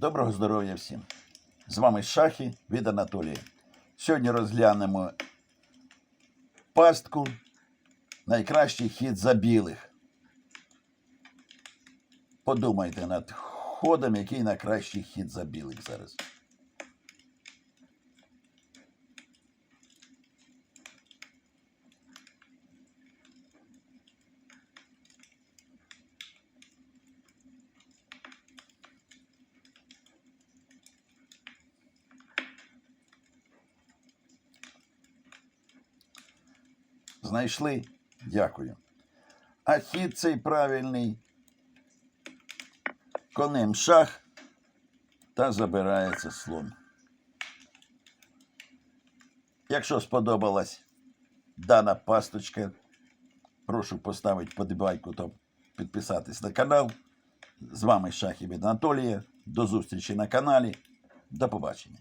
Доброго здоров'я всім! З вами Шахи від Анатолія. Сьогодні розглянемо пастку найкращий хід за білих. Подумайте над ходом, який найкращий хід за білих зараз. Знайшли? Дякую. А хід цей правильний. Конем шах та забирається слон. Якщо сподобалась дана пасточка, прошу поставити подобайку та підписатись на канал. З вами Шахів Анатолія. До зустрічі на каналі. До побачення.